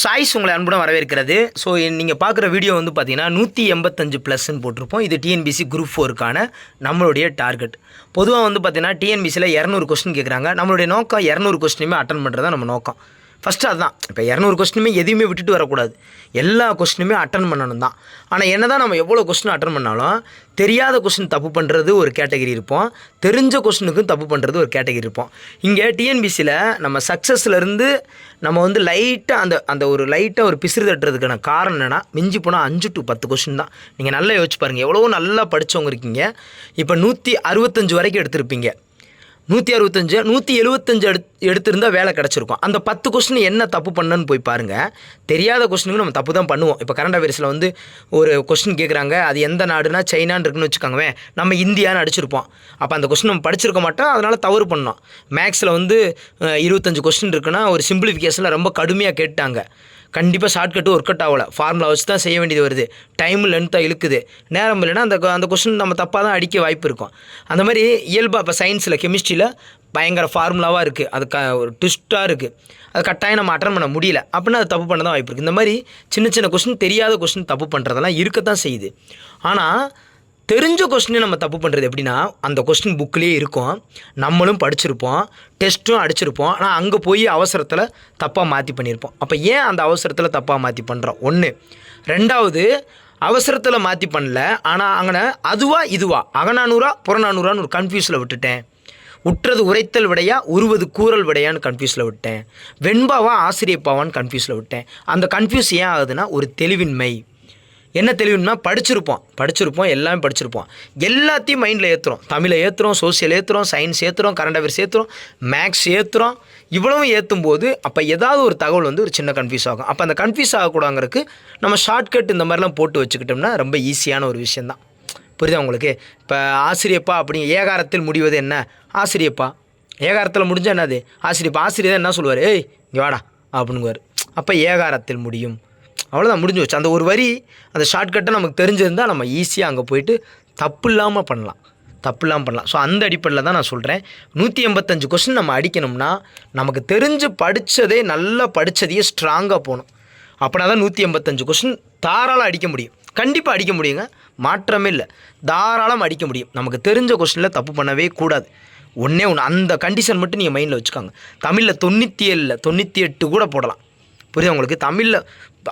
Choice உங்களை அன்புடன் வரவேற்கிறது ஸோ நீங்கள் பார்க்குற வீடியோ வந்து பார்த்தீங்கன்னா நூற்றி எண்பத்தஞ்சு ப்ளஸ்ன்னு போட்டிருப்போம் இது டிஎன்பிசி குரூப் ஃபோருக்கான நம்மளுடைய டார்கெட் பொதுவாக வந்து பார்த்தீங்கன்னா டிஎன்பிசியில் இரநூறு கொஸ்டின் கேட்குறாங்க நம்மளுடைய நோக்கம் இரநூறு கொஸ்டினுமே அட்டன் பண்ணுறது தான் நம்ம நோக்கம் ஃபஸ்ட்டு அதுதான் இப்போ இரநூறு கொஸ்டினுமே எதுவுமே விட்டுட்டு வரக்கூடாது எல்லா கொஸ்டினுமே அட்டன் பண்ணணும் தான் ஆனால் என்ன தான் நம்ம எவ்வளோ கொஸ்டின் அட்டன் பண்ணாலும் தெரியாத கொஸ்டின் தப்பு பண்ணுறது ஒரு கேட்டகரி இருப்போம் தெரிஞ்ச கொஸ்டினுக்கும் தப்பு பண்ணுறது ஒரு கேட்டகரி இருப்போம் இங்கே டிஎன்பிசியில் நம்ம சக்ஸஸ்லேருந்து நம்ம வந்து லைட்டாக அந்த அந்த ஒரு லைட்டாக ஒரு பிசிறு தட்டுறதுக்கான காரணம் என்னென்னா மிஞ்சி போனால் அஞ்சு டு பத்து கொஸ்டின் தான் நீங்கள் நல்லா யோசிச்சு பாருங்கள் எவ்வளோ நல்லா படித்தவங்க இருக்கீங்க இப்போ நூற்றி அறுபத்தஞ்சு வரைக்கும் எடுத்திருப்பீங்க நூற்றி அறுபத்தஞ்சு நூற்றி எழுபத்தஞ்சு எடுத்து எடுத்திருந்தால் வேலை கிடச்சிருக்கும் அந்த பத்து கொஸ்டின் என்ன தப்பு பண்ணுன்னு போய் பாருங்கள் தெரியாத கொஸ்டினுக்கு நம்ம தப்பு தான் பண்ணுவோம் இப்போ கரண்ட் அஃபேர்ஸில் வந்து ஒரு கொஸ்டின் கேட்குறாங்க அது எந்த நாடுனா சைனான்னு இருக்குன்னு வச்சுக்கோங்க நம்ம இந்தியான்னு அடிச்சிருப்போம் அப்போ அந்த கொஸ்டின் நம்ம படிச்சிருக்க மாட்டோம் அதனால் தவறு பண்ணோம் மேக்ஸில் வந்து இருபத்தஞ்சு கொஸ்டின் இருக்குன்னா ஒரு சிம்பிளிஃபிகேஷனில் ரொம்ப கடுமையாக கேட்டாங்க கண்டிப்பாக ஷார்ட்கட்டு ஒர்க் அவுட் ஆகலை ஃபார்முலா வச்சு தான் செய்ய வேண்டியது வருது டைம் லென்த்தாக இழுக்குது நேரம் இல்லைன்னா அந்த அந்த கொஸ்டின் நம்ம தப்பாக தான் அடிக்க வாய்ப்பு இருக்கும் அந்த மாதிரி இயல்பாக இப்போ சயின்ஸில் கெமிஸ்ட்ரியில் பயங்கர ஃபார்முலாவாக இருக்குது அது க ஒரு ட்விஸ்ட்டாக இருக்குது அது கட்டாயம் நம்ம அட்டன் பண்ண முடியல அப்படின்னா அது தப்பு பண்ண தான் வாய்ப்பு இருக்குது இந்த மாதிரி சின்ன சின்ன கொஸ்டின் தெரியாத கொஸ்டின் தப்பு பண்ணுறதெல்லாம் இருக்க தான் செய்யுது ஆனால் தெரிஞ்ச கொஸ்டினை நம்ம தப்பு பண்ணுறது எப்படின்னா அந்த கொஸ்டின் புக்லேயே இருக்கும் நம்மளும் படிச்சிருப்போம் டெஸ்ட்டும் அடிச்சிருப்போம் ஆனால் அங்கே போய் அவசரத்தில் தப்பாக மாற்றி பண்ணியிருப்போம் அப்போ ஏன் அந்த அவசரத்தில் தப்பாக மாற்றி பண்ணுறோம் ஒன்று ரெண்டாவது அவசரத்தில் மாற்றி பண்ணல ஆனால் அங்கே அதுவா இதுவா அகநானூறா புறநானூறான்னு ஒரு கன்ஃபியூஸில் விட்டுட்டேன் உற்றது உரைத்தல் விடையா உருவது கூறல் விடையான்னு கன்ஃபியூஸில் விட்டேன் வெண்பாவா ஆசிரியப்பாவான்னு கன்ஃபியூஸில் விட்டேன் அந்த கன்ஃபியூஸ் ஏன் ஆகுதுன்னா ஒரு தெளிவின்மை என்ன தெளிவுன்னா படிச்சிருப்போம் படிச்சிருப்போம் எல்லாமே படிச்சிருப்போம் எல்லாத்தையும் மைண்டில் ஏற்றுறோம் தமிழை ஏற்றுறோம் சோசியல் ஏற்றுறோம் சயின்ஸ் ஏற்றுறோம் கரண்ட் அஃபேர்ஸ் ஏற்றுறோம் மேக்ஸ் ஏற்றுறோம் இவ்வளவும் ஏற்றும் போது அப்போ ஏதாவது ஒரு தகவல் வந்து ஒரு சின்ன கன்ஃபியூஸ் ஆகும் அப்போ அந்த கன்ஃபியூஸ் ஆகக்கூடாங்கிறதுக்கு நம்ம ஷார்ட்கட் இந்த மாதிரிலாம் போட்டு வச்சுக்கிட்டோம்னா ரொம்ப ஈஸியான ஒரு விஷயந்தான் புரியுதா உங்களுக்கு இப்போ ஆசிரியப்பா அப்படி ஏகாரத்தில் முடிவது என்ன ஆசிரியப்பா ஏகாரத்தில் முடிஞ்சால் என்னது ஆசிரியப்பா ஆசிரியர் தான் என்ன சொல்லுவார் ஏய் இங்கே வாடா அப்படிங்குவார் அப்போ ஏகாரத்தில் முடியும் அவ்வளோதான் முடிஞ்சு வச்சு அந்த ஒரு வரி அந்த ஷார்ட்கட்டை நமக்கு தெரிஞ்சிருந்தால் நம்ம ஈஸியாக அங்கே போயிட்டு தப்பு இல்லாமல் பண்ணலாம் தப்பு இல்லாமல் பண்ணலாம் ஸோ அந்த அடிப்படையில் தான் நான் சொல்கிறேன் நூற்றி எண்பத்தஞ்சு கொஸ்டின் நம்ம அடிக்கணும்னா நமக்கு தெரிஞ்சு படித்ததே நல்லா படித்ததையே ஸ்ட்ராங்காக போகணும் அப்படின்னா தான் நூற்றி எண்பத்தஞ்சு கொஸ்டின் தாராளம் அடிக்க முடியும் கண்டிப்பாக அடிக்க முடியுங்க மாற்றமே இல்லை தாராளம் அடிக்க முடியும் நமக்கு தெரிஞ்ச கொஸ்டினில் தப்பு பண்ணவே கூடாது ஒன்றே ஒன்று அந்த கண்டிஷன் மட்டும் நீங்கள் மைண்டில் வச்சுக்காங்க தமிழில் தொண்ணூற்றி ஏழில் தொண்ணூற்றி எட்டு கூட போடலாம் புரியுது உங்களுக்கு தமிழில்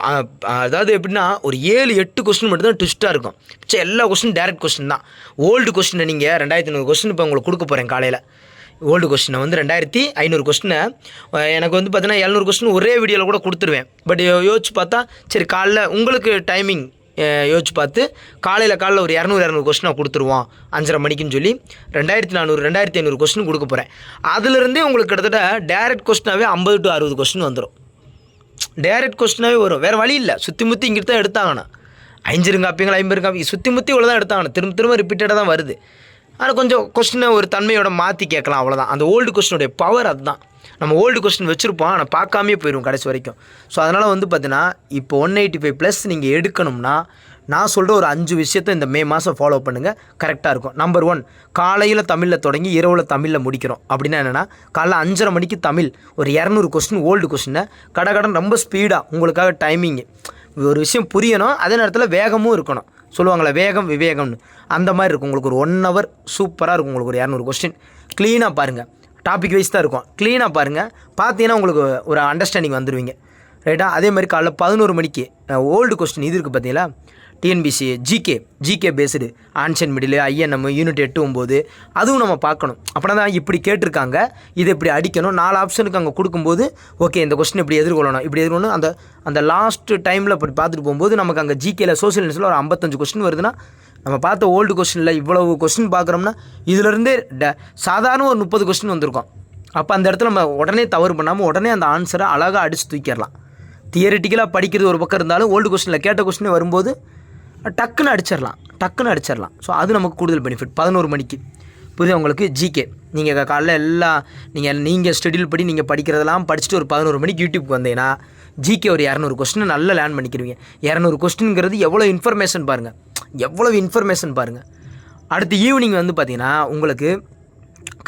அதாவது எப்படின்னா ஒரு ஏழு எட்டு கொஸ்டின் மட்டும் தான் ட்விஸ்ட்டாக இருக்கும் மிச்சம் எல்லா கொஸ்டின் டேரக்ட் கொஸ்டின் தான் ஓல்டு கொஸ்டினை நீங்கள் ரெண்டாயிரத்தி ஐநூறு கொஸ்டின் இப்போ உங்களுக்கு கொடுக்க போகிறேன் காலையில் ஓல்டு கொஸ்டினை வந்து ரெண்டாயிரத்தி ஐநூறு கொஸ்டினை எனக்கு வந்து பார்த்தீங்கன்னா எழுநூறு கொஸ்டின் ஒரே வீடியோவில் கூட கொடுத்துருவேன் பட் யோசிச்சு பார்த்தா சரி காலைல உங்களுக்கு டைமிங் யோசிச்சு பார்த்து காலையில் காலையில் ஒரு இரநூறு இரநூறு கொஸ்டினாக கொடுத்துருவோம் அஞ்சரை மணிக்குன்னு சொல்லி ரெண்டாயிரத்தி நானூறு ரெண்டாயிரத்தி ஐநூறு கொஸ்டின் கொடுக்க போகிறேன் அதுலேருந்தே உங்களுக்கு கிட்டத்தட்ட டேரக்ட் கொஸ்டினாகவே ஐம்பது டு அறுபது கொஸ்டின் வந்துடும் டைரக்ட் கொஸ்டினாகவே வரும் வேறு வழி இல்லை சுற்றி முற்றி இங்கிட்டு தான் எடுத்தாங்கண்ணா ஐஞ்சிரும் காப்பிங்கள் ஐம்பது சுற்றி முற்றி இவ்வளோ தான் எடுத்தாங்கண்ணா திரும்ப திரும்ப ரிப்பீட்டடாக தான் வருது ஆனால் கொஞ்சம் கொஸ்டினை ஒரு தன்மையோட மாற்றி கேட்கலாம் அவ்வளோதான் அந்த ஓல்டு கொஸ்டினுடைய பவர் அதுதான் நம்ம ஓல்டு கொஸ்டின் வச்சுருப்போம் ஆனால் பார்க்காமே போயிடும் கடைசி வரைக்கும் ஸோ அதனால் வந்து பார்த்தீங்கன்னா இப்போ ஒன் எயிட்டி ஃபைவ் ப்ளஸ் நீங்கள் எடுக்கணும்னா நான் சொல்கிற ஒரு அஞ்சு விஷயத்தை இந்த மே மாதம் ஃபாலோ பண்ணுங்கள் கரெக்டாக இருக்கும் நம்பர் ஒன் காலையில் தமிழில் தொடங்கி இரவில் தமிழில் முடிக்கிறோம் அப்படின்னா என்னென்னா காலைல அஞ்சரை மணிக்கு தமிழ் ஒரு இரநூறு கொஸ்டின் ஓல்டு கொஸ்டினை கடன் ரொம்ப ஸ்பீடாக உங்களுக்காக டைமிங்கு ஒரு விஷயம் புரியணும் அதே நேரத்தில் வேகமும் இருக்கணும் சொல்லுவாங்களே வேகம் விவேகம்னு அந்த மாதிரி இருக்கும் உங்களுக்கு ஒரு ஒன் ஹவர் சூப்பராக இருக்கும் உங்களுக்கு ஒரு இரநூறு கொஸ்டின் க்ளீனாக பாருங்கள் டாபிக் வைஸ் தான் இருக்கும் க்ளீனாக பாருங்கள் பார்த்தீங்கன்னா உங்களுக்கு ஒரு அண்டர்ஸ்டாண்டிங் வந்துடுவீங்க ரைட்டாக அதே மாதிரி காலைல பதினோரு மணிக்கு ஓல்டு கொஸ்டின் இது இருக்குது பார்த்தீங்களா டிஎன்பிசி ஜிகே ஜிகே பேஸ்டு ஆன்ஷன் மிடில் ஐஎன்எம் யூனிட் எட்டு ஒம்பது அதுவும் நம்ம பார்க்கணும் அப்படின்னா தான் இப்படி கேட்டிருக்காங்க இதை இப்படி அடிக்கணும் நாலு ஆப்ஷனுக்கு அங்கே கொடுக்கும்போது ஓகே இந்த கொஸ்டின் இப்படி எதிர்கொள்ளணும் இப்படி எதிர்கொள்ளணும் அந்த அந்த லாஸ்ட்டு டைமில் இப்படி பார்த்துட்டு போகும்போது நமக்கு அங்கே ஜிகேயில் சோசியல் சயின்ஸில் ஒரு ஐம்பத்தஞ்சு கொஸ்டின் வருதுன்னா நம்ம பார்த்த ஓல்டு கொஸ்டினில் இவ்வளவு கொஸ்டின் பார்க்குறோம்னா இதிலிருந்தே ட சாதாரண ஒரு முப்பது கொஸ்டின் வந்திருக்கும் அப்போ அந்த இடத்துல நம்ம உடனே தவறு பண்ணாமல் உடனே அந்த ஆன்சரை அழகாக அடித்து தூக்கிடலாம் தியரிட்டிக்கலாக படிக்கிறது ஒரு பக்கம் இருந்தாலும் ஓல்டு கொஸ்டினில் கேட்ட கொஸ்டினே வரும்போது டக்குன்னு அடிச்சிடலாம் டக்குன்னு அடிச்சிடலாம் ஸோ அது நமக்கு கூடுதல் பெனிஃபிட் பதினோரு மணிக்கு புரியுது உங்களுக்கு ஜிகே நீங்கள் காலைல எல்லாம் நீங்கள் நீங்கள் ஸ்டெடியில் படி நீங்கள் படிக்கிறதெல்லாம் படிச்சுட்டு ஒரு பதினோரு மணிக்கு யூடியூப்க்கு வந்தீங்கன்னா ஜிகே ஒரு இரநூறு கொஸ்டின் நல்லா லேர்ன் பண்ணிக்கிறீங்க இரநூறு கொஸ்டின்ங்கிறது எவ்வளோ இன்ஃபர்மேஷன் பாருங்கள் எவ்வளோ இன்ஃபர்மேஷன் பாருங்கள் அடுத்து ஈவினிங் வந்து பார்த்திங்கன்னா உங்களுக்கு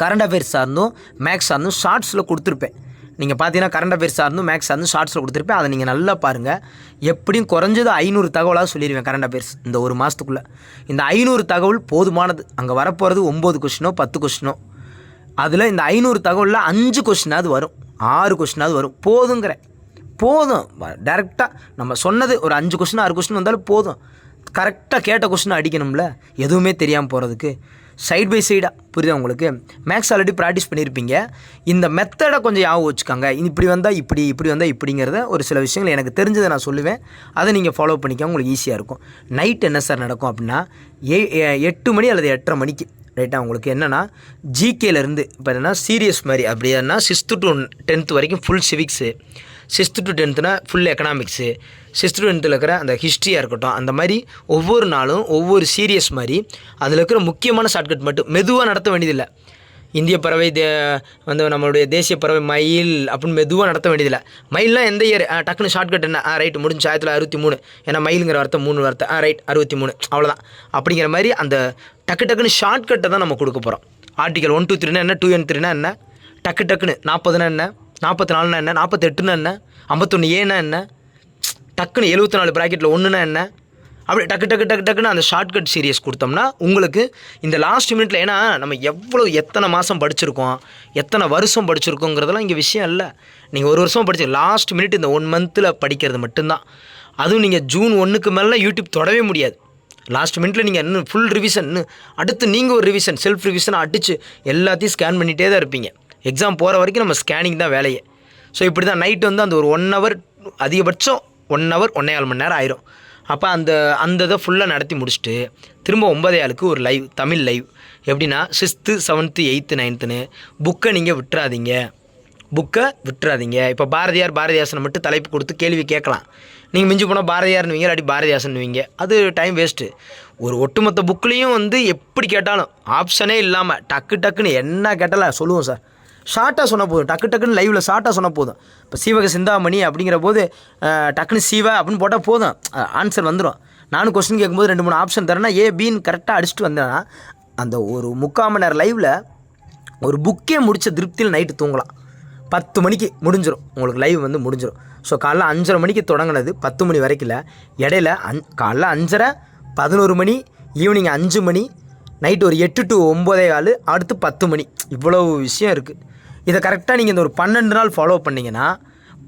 கரண்ட் அஃபேர்ஸ் சார்ந்தும் மேக்ஸ் சார்ந்தும் ஷார்ட்ஸில் கொடுத்துருப்பேன் நீங்கள் பார்த்தீங்கன்னா கரண்ட் அஃபேர்ஸாக இருந்தும் மேக்ஸ் இருந்தும் ஷார்ட்ஸில் கொடுத்துருப்பேன் அதை நீங்கள் நல்லா பாருங்கள் எப்படியும் குறைஞ்சது ஐநூறு தகவலாக சொல்லிடுவேன் கரண்ட் அஃபேர்ஸ் இந்த ஒரு மாதத்துக்குள்ளே இந்த ஐநூறு தகவல் போதுமானது அங்கே வரப்போகிறது ஒம்பது கொஷினோ பத்து கொஷினோ அதில் இந்த ஐநூறு தகவலில் அஞ்சு கொஷினாவது வரும் ஆறு கொஷினாவது வரும் போதுங்கிற போதும் டேரெக்டாக நம்ம சொன்னது ஒரு அஞ்சு கொஷின் ஆறு கொஷின் வந்தாலும் போதும் கரெக்டாக கேட்ட கொஷின் அடிக்கணும்ல எதுவுமே தெரியாமல் போகிறதுக்கு சைட் பை சைடாக புரியுதா உங்களுக்கு மேக்ஸ் ஆல்ரெடி ப்ராக்டிஸ் பண்ணியிருப்பீங்க இந்த மெத்தடை கொஞ்சம் யாவும் வச்சுக்கோங்க இப்படி வந்தால் இப்படி இப்படி வந்தால் இப்படிங்கிறத ஒரு சில விஷயங்கள் எனக்கு தெரிஞ்சதை நான் சொல்லுவேன் அதை நீங்கள் ஃபாலோ பண்ணிக்க உங்களுக்கு ஈஸியாக இருக்கும் நைட் என்ன சார் நடக்கும் அப்படின்னா எ எட்டு மணி அல்லது எட்டரை மணிக்கு ரைட்டாக உங்களுக்கு என்னென்னா ஜிகேலேருந்து இப்போ என்னென்னா சீரியஸ் மாதிரி அப்படின்னா சிக்ஸ்த்து டு டென்த்து வரைக்கும் ஃபுல் சிவிக்ஸு சிக்ஸ்த்து டு டென்த்துனா ஃபுல் எக்கனாமிக்ஸு சிக்ஸ்த்து டு டென்த்தில் இருக்கிற அந்த ஹிஸ்ட்ரியாக இருக்கட்டும் அந்த மாதிரி ஒவ்வொரு நாளும் ஒவ்வொரு சீரியஸ் மாதிரி அதில் இருக்கிற முக்கியமான ஷார்ட்கட் மட்டும் மெதுவாக நடத்த வேண்டியதில்லை இந்திய பறவை தே வந்து நம்மளுடைய தேசிய பறவை மயில் அப்படின்னு மெதுவாக நடத்த வேண்டியதில்லை மயில்னால் எந்த இயர் டக்குன்னு ஷார்ட்கட் என்ன ஆ ரைட் முடிஞ்சு ஆயிரத்தி தொள்ளாயிரத்தி அறுபத்தி மூணு ஏன்னா மயிலுங்கிற வார்த்தை மூணு வார்த்தை ஆ ரைட் அறுபத்தி மூணு அவ்வளோதான் அப்படிங்கிற மாதிரி அந்த டக்கு டக்குன்னு ஷார்ட்கட்டை தான் நம்ம கொடுக்க போகிறோம் ஆர்டிகல் ஒன் டூ த்ரீனா என்ன டூ என் த்ரீனா என்ன டக்கு டக்குன்னு நாற்பதுனா என்ன நாற்பத்தி நாலுனா என்ன நாற்பத்தெட்டுனா என்ன ஐம்பத்தொன்று ஏன்னா என்ன டக்குன்னு எழுபத்தி நாலு ப்ராக்கெட்டில் ஒன்றுனா என்ன அப்படி டக்கு டக்கு டக்கு டக்குன்னு அந்த ஷார்ட்கட் சீரியஸ் கொடுத்தோம்னா உங்களுக்கு இந்த லாஸ்ட் மினிட்ல ஏன்னா நம்ம எவ்வளோ எத்தனை மாதம் படிச்சிருக்கோம் எத்தனை வருஷம் படிச்சிருக்கோங்கிறதெல்லாம் இங்கே விஷயம் இல்லை நீங்கள் ஒரு வருஷம் படிச்சு லாஸ்ட் மினிட் இந்த ஒன் மந்த்தில் படிக்கிறது மட்டும்தான் அதுவும் நீங்கள் ஜூன் ஒன்றுக்கு மேலே யூடியூப் தொடவே முடியாது லாஸ்ட் மினிட்ல நீங்கள் இன்னும் ஃபுல் ரிவிஷன் அடுத்து நீங்கள் ஒரு ரிவிஷன் செல்ஃப் ரிவிஷன் அடித்து எல்லாத்தையும் ஸ்கேன் பண்ணிகிட்டே தான் இருப்பீங்க எக்ஸாம் போகிற வரைக்கும் நம்ம ஸ்கேனிங் தான் வேலையே ஸோ இப்படி தான் நைட்டு வந்து அந்த ஒரு ஒன் ஹவர் அதிகபட்சம் ஒன் ஹவர் ஒன்றே கால் மணி நேரம் ஆயிரும் அப்போ அந்த அந்த இதை ஃபுல்லாக நடத்தி முடிச்சுட்டு திரும்ப ஒன்பதே ஆளுக்கு ஒரு லைவ் தமிழ் லைவ் எப்படின்னா சிக்ஸ்த்து செவன்த்து எயித்து நைன்த்துன்னு புக்கை நீங்கள் விட்டுறாதீங்க புக்கை விட்டுறாதீங்க இப்போ பாரதியார் பாரதியாசனை மட்டும் தலைப்பு கொடுத்து கேள்வி கேட்கலாம் நீங்கள் மிஞ்சி போனால் பாரதியார்னுவீங்க இல்லாட்டி பாரதியாசன்னுவீங்க அது டைம் வேஸ்ட்டு ஒரு ஒட்டுமொத்த புக்லேயும் வந்து எப்படி கேட்டாலும் ஆப்ஷனே இல்லாமல் டக்கு டக்குன்னு என்ன கேட்டாலும் சொல்லுவோம் சார் ஷார்ட்டாக சொன்ன போதும் டக்கு டக்குன்னு லைவில் ஷார்ட்டாக சொன்ன போதும் இப்போ சீவக சிந்தாமணி அப்படிங்கிற போது டக்குன்னு சீவ அப்படின்னு போட்டால் போதும் ஆன்சர் வந்துடும் நானும் கொஸ்டின் கேட்கும்போது ரெண்டு மூணு ஆப்ஷன் தரேன்னா ஏ பின்னு கரெக்டாக அடிச்சுட்டு வந்தேன்னா அந்த ஒரு முக்கால் மணி நேரம் லைவில் ஒரு புக்கே முடித்த திருப்தியில் நைட்டு தூங்கலாம் பத்து மணிக்கு முடிஞ்சிடும் உங்களுக்கு லைவ் வந்து முடிஞ்சிடும் ஸோ காலைல அஞ்சரை மணிக்கு தொடங்கினது பத்து மணி வரைக்கும் இடையில அஞ் காலைல அஞ்சரை பதினோரு மணி ஈவினிங் அஞ்சு மணி நைட்டு ஒரு எட்டு டு ஒம்பதே கால் அடுத்து பத்து மணி இவ்வளோ விஷயம் இருக்குது இதை கரெக்டாக நீங்கள் இந்த ஒரு பன்னெண்டு நாள் ஃபாலோ பண்ணிங்கன்னா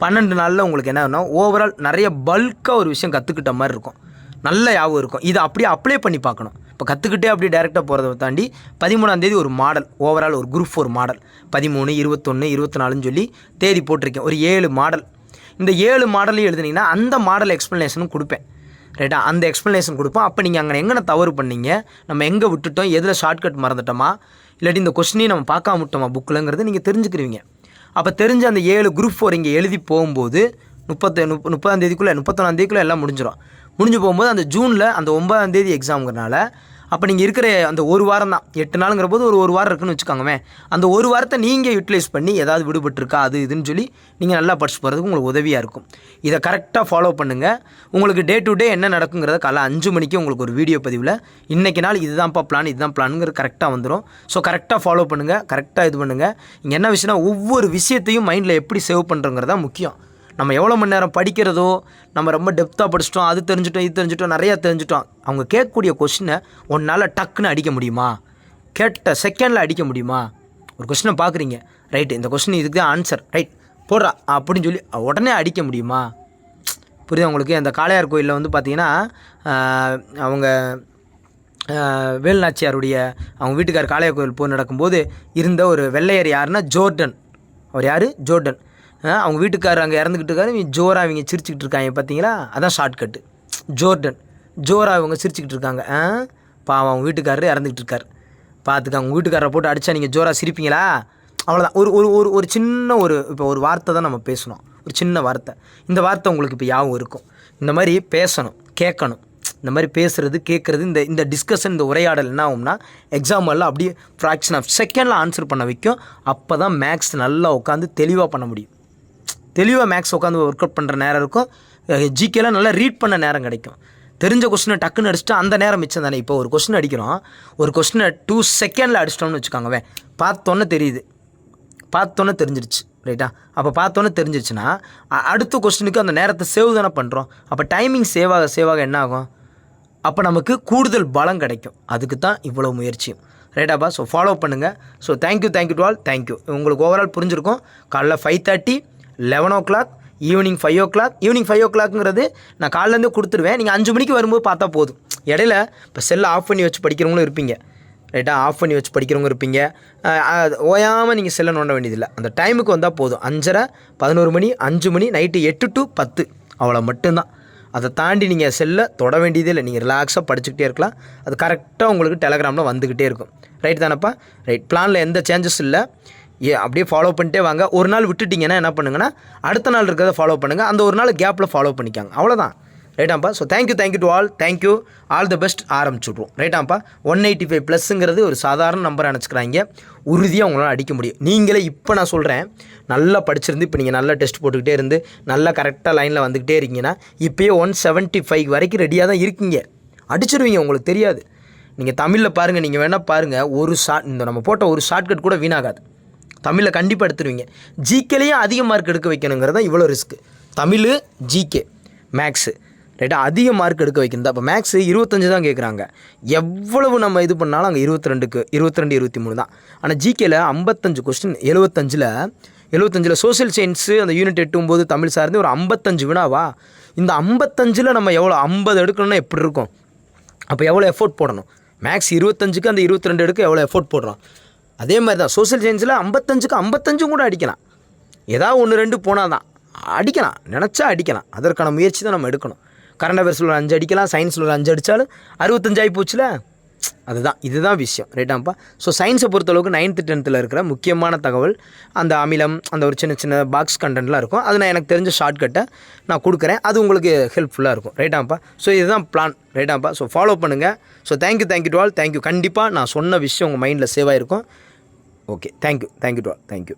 பன்னெண்டு நாளில் உங்களுக்கு என்ன வேணும் ஓவரால் நிறைய பல்காக ஒரு விஷயம் கற்றுக்கிட்ட மாதிரி இருக்கும் நல்ல ஞாபகம் இருக்கும் இதை அப்படியே அப்ளை பண்ணி பார்க்கணும் இப்போ கற்றுக்கிட்டே அப்படியே டேரெக்டாக போகிறத தாண்டி பதிமூணாந்தேதி ஒரு மாடல் ஓவரால் ஒரு குரூப் ஃபோர் மாடல் பதிமூணு இருபத்தொன்று இருபத்தி நாலுன்னு சொல்லி தேதி போட்டிருக்கேன் ஒரு ஏழு மாடல் இந்த ஏழு மாடலையும் எழுதுனீங்கன்னா அந்த மாடல் எக்ஸ்ப்ளனேஷனும் கொடுப்பேன் ரைட்டா அந்த எக்ஸ்ப்ளனேஷன் கொடுப்போம் அப்போ நீங்கள் அங்கே எங்கே தவறு பண்ணீங்க நம்ம எங்கே விட்டுட்டோம் எதில் ஷார்ட்கட் மறந்துட்டோமா இல்லாட்டி இந்த கொஸ்டினையும் நம்ம பார்க்காம விட்டோமா புக்கில்ங்கிறத நீங்கள் தெரிஞ்சுக்கிறீங்க அப்போ தெரிஞ்ச அந்த ஏழு குரூப் ஃபோர் இங்கே எழுதி போகும்போது முப்பத்து முப் முப்பதாம் தேதிக்குள்ளே முப்பத்தொன்னாம் தேதிக்குள்ளே எல்லாம் முடிஞ்சிடும் முடிஞ்சு போகும்போது அந்த ஜூனில் அந்த ஒன்பதாம் தேதி எக்ஸாம்ங்கிறனால அப்போ நீங்கள் இருக்கிற அந்த ஒரு வாரம் தான் எட்டு நாளுங்கிற போது ஒரு ஒரு வாரம் இருக்குன்னு வச்சுக்கோங்கமே அந்த ஒரு வாரத்தை நீங்கள் யூட்டிலைஸ் பண்ணி ஏதாவது விடுபட்டுருக்கா அது இதுன்னு சொல்லி நீங்கள் நல்லா படிச்சு போகிறதுக்கு உங்களுக்கு உதவியாக இருக்கும் இதை கரெக்டாக ஃபாலோ பண்ணுங்கள் உங்களுக்கு டே டு டே என்ன நடக்குங்கிறத காலை அஞ்சு மணிக்கு உங்களுக்கு ஒரு வீடியோ பதிவில் இன்றைக்கி நாள் இதுதான்ப்பா பிளான் இதுதான் பிளானுங்கிற கரெக்டாக வந்துடும் ஸோ கரெக்டாக ஃபாலோ பண்ணுங்கள் கரெக்டாக இது பண்ணுங்கள் இங்கே என்ன விஷயம்னா ஒவ்வொரு விஷயத்தையும் மைண்டில் எப்படி சேவ் பண்ணுறங்கிறதா முக்கியம் நம்ம எவ்வளோ மணி நேரம் படிக்கிறதோ நம்ம ரொம்ப டெப்த்தாக படிச்சிட்டோம் அது தெரிஞ்சிட்டோம் இது தெரிஞ்சிட்டோம் நிறையா தெரிஞ்சிட்டோம் அவங்க கேட்கக்கூடிய கொஷினை உன்னால் டக்குன்னு அடிக்க முடியுமா கேட்ட செகண்டில் அடிக்க முடியுமா ஒரு கொஷினை பார்க்குறீங்க ரைட்டு இந்த கொஷின் இதுக்கு தான் ஆன்சர் ரைட் போடுறா அப்படின்னு சொல்லி உடனே அடிக்க முடியுமா புரியுது உங்களுக்கு அந்த காளையார் கோயிலில் வந்து பார்த்திங்கன்னா அவங்க வேல்நாச்சியாருடைய அவங்க வீட்டுக்கார் காளையார் கோயில் போய் நடக்கும்போது இருந்த ஒரு வெள்ளையர் யாருன்னா ஜோர்டன் அவர் யார் ஜோர்டன் அவங்க வீட்டுக்காரர் அங்கே இறந்துக்கிட்டு இருக்காரு இவங்க ஜோராக இவங்க சிரிச்சுக்கிட்டு இருக்காங்க பார்த்தீங்களா அதான் ஷார்ட்கட்டு ஜோர்டன் ஜோராக இவங்க சிரிச்சுக்கிட்டு இருக்காங்க ஆ பாவம் அவங்க வீட்டுக்காரர் இறந்துக்கிட்டு இருக்கார் பார்த்துக்க அவங்க வீட்டுக்காரரை போட்டு அடித்தா நீங்கள் ஜோராக சிரிப்பீங்களா அவ்வளோதான் ஒரு ஒரு ஒரு ஒரு சின்ன ஒரு இப்போ ஒரு வார்த்தை தான் நம்ம பேசணும் ஒரு சின்ன வார்த்தை இந்த வார்த்தை உங்களுக்கு இப்போ யாவும் இருக்கும் இந்த மாதிரி பேசணும் கேட்கணும் இந்த மாதிரி பேசுகிறது கேட்குறது இந்த இந்த டிஸ்கஷன் இந்த உரையாடல் என்ன ஆகும்னா எக்ஸாம்பிளில் அப்படியே ஃப்ராக்ஷன் ஆஃப் செகண்டில் ஆன்சர் பண்ண வைக்கும் அப்போ தான் மேக்ஸ் நல்லா உட்காந்து தெளிவாக பண்ண முடியும் தெளிவாக மேக்ஸ் உட்காந்து ஒர்க் அவுட் பண்ணுற நேரம் இருக்கும் ஜிகேலாம் நல்லா ரீட் பண்ண நேரம் கிடைக்கும் தெரிஞ்ச கொஸ்டினை டக்குன்னு அடிச்சுட்டு அந்த நேரம் மிச்சம் தானே இப்போ ஒரு கொஸ்டின் அடிக்கிறோம் ஒரு கொஸ்டினை டூ செகண்டில் அடிச்சிட்டோம்னு வச்சுக்கோங்கவே பார்த்தோன்னே தெரியுது பார்த்தோன்னே தெரிஞ்சிருச்சு ரைட்டா அப்போ பார்த்தோன்னே தெரிஞ்சிருச்சுன்னா அடுத்த கொஸ்டினுக்கு அந்த நேரத்தை சேவ் தானே பண்ணுறோம் அப்போ டைமிங் சேவ் ஆக சேவ் ஆக என்ன ஆகும் அப்போ நமக்கு கூடுதல் பலம் கிடைக்கும் அதுக்கு தான் இவ்வளோ முயற்சியும் ரைட்டாப்பா ஸோ ஃபாலோ பண்ணுங்கள் so thank you thank you to all thank you உங்களுக்கு ஓவரால் புரிஞ்சிருக்கும் காலைல five thirty eleven o'clock evening five o'clock evening five ஓ கிளாக்ங்கிறது நான் காலைலேருந்தே கொடுத்துருவேன் நீங்கள் அஞ்சு மணிக்கு வரும்போது பார்த்தா போதும் இடையில இப்போ செல்லை ஆஃப் பண்ணி வச்சு படிக்கிறவங்களும் இருப்பீங்க ரைட்டாக ஆஃப் பண்ணி வச்சு படிக்கிறவங்க இருப்பீங்க ஓயாமல் நீங்கள் செல்லை நோண்ட வேண்டியதில்லை அந்த டைமுக்கு வந்தால் போதும் அஞ்சரை பதினோரு மணி அஞ்சு மணி நைட்டு எட்டு டு பத்து அவ்வளோ மட்டும்தான் அதை தாண்டி நீங்கள் செல்லை தொட வேண்டியதே இல்லை நீங்கள் ரிலாக்ஸாக படிச்சுக்கிட்டே இருக்கலாம் அது கரெக்டாக உங்களுக்கு டெலகிராமில் வந்துக்கிட்டே இருக்கும் ரைட் தானப்பா ரைட் பிளானில் எந்த சேஞ்சஸ் இல்லை ஏ அப்படியே ஃபாலோ பண்ணிட்டே வாங்க ஒரு நாள் விட்டுட்டிங்கன்னா என்ன பண்ணுங்கன்னா அடுத்த நாள் இருக்கிறத ஃபாலோ பண்ணுங்கள் அந்த ஒரு நாள் கேப்பில் ஃபாலோ பண்ணிக்காங்க அவ்வளோதான் ரைட்டாம்ப்பா so thank you thank you to all thank you all the best ஆரம்பிச்சுட்ருவோம் ரைட்டாம்ப்பா ஒன் எயிட்டி ஃபைவ் ப்ளஸ்ஸுங்கிறது ஒரு சாதாரண நம்பர் நினச்சிக்கிறாங்க உறுதியாக உங்களால் அடிக்க முடியும் நீங்களே இப்போ நான் சொல்கிறேன் நல்லா படிச்சிருந்து இப்போ நீங்கள் நல்லா டெஸ்ட் போட்டுக்கிட்டே இருந்து நல்லா கரெக்டாக லைனில் வந்துக்கிட்டே இருக்கீங்கன்னா இப்போயே ஒன் செவன்ட்டி ஃபைவ் வரைக்கும் ரெடியாக தான் இருக்கீங்க அடிச்சிருவீங்க உங்களுக்கு தெரியாது நீங்கள் தமிழில் பாருங்கள் நீங்கள் வேணால் பாருங்கள் ஒரு ஷா இந்த நம்ம போட்ட ஒரு ஷார்ட்கட் கூட வீணாகாது தமிழில் கண்டிப்பாக எடுத்துருவீங்க ஜிகேலையும் அதிக மார்க் எடுக்க வைக்கணுங்கிறது தான் இவ்வளோ ரிஸ்க்கு தமிழ் ஜிகே மேக்ஸு ரைட்டாக அதிக மார்க் எடுக்க வைக்கணும் அப்போ மேக்ஸு இருபத்தஞ்சு தான் கேட்குறாங்க எவ்வளவு நம்ம இது பண்ணாலும் அங்கே இருபத்தி ரெண்டுக்கு இருபத்தி ரெண்டு இருபத்தி மூணு தான் ஆனால் ஜிகேல ஐம்பத்தஞ்சு கொஸ்டின் எழுபத்தஞ்சில் எழுபத்தஞ்சில் சோசியல் சயின்ஸு அந்த யூனிட் எட்டும் போது தமிழ் சார்ந்து ஒரு ஐம்பத்தஞ்சு வினாவா இந்த ஐம்பத்தஞ்சில் நம்ம எவ்வளோ ஐம்பது எடுக்கணும்னா எப்படி இருக்கும் அப்போ எவ்வளோ எஃபோர்ட் போடணும் மேக்ஸ் இருபத்தஞ்சுக்கு அந்த இருபத்தி ரெண்டு எடுக்க எவ்வளோ எஃபோர்ட் போடுறோம் அதே மாதிரி தான் சோசியல் சயின்ஸில் ஐம்பத்தஞ்சுக்கு ஐம்பத்தஞ்சும் கூட அடிக்கலாம் ஏதாவது ஒன்று ரெண்டு போனால் தான் அடிக்கலாம் நினச்சா அடிக்கலாம் அதற்கான முயற்சி தான் நம்ம எடுக்கணும் கரண்ட் அஃபேர்ஸில் ஒரு அஞ்சு அடிக்கலாம் சயின்ஸில் ஒரு அஞ்சு அடித்தாலும் அறுபத்தஞ்சாயி போச்சுல அதுதான் இதுதான் விஷயம் ரைட்டாம்ப்பா ஸோ சயின்ஸை பொறுத்தளவுக்கு நைன்த்து டென்த்தில் இருக்கிற முக்கியமான தகவல் அந்த அமிலம் அந்த ஒரு சின்ன சின்ன பாக்ஸ் கண்டென்ட்லாம் இருக்கும் அது நான் எனக்கு தெரிஞ்ச ஷார்ட்கட்டை நான் கொடுக்குறேன் அது உங்களுக்கு ஹெல்ப்ஃபுல்லாக இருக்கும் ரைட்டாம்ப்பா ஸோ இதுதான் பிளான் ரைட்டாம்ப்பா ஸோ ஃபாலோ பண்ணுங்கள் so thank you thank you to all thank you கண்டிப்பாக நான் சொன்ன விஷயம் உங்கள் மைண்டில் சேவ் ஆகிருக்கும் Okay, thank you to all. Thank you.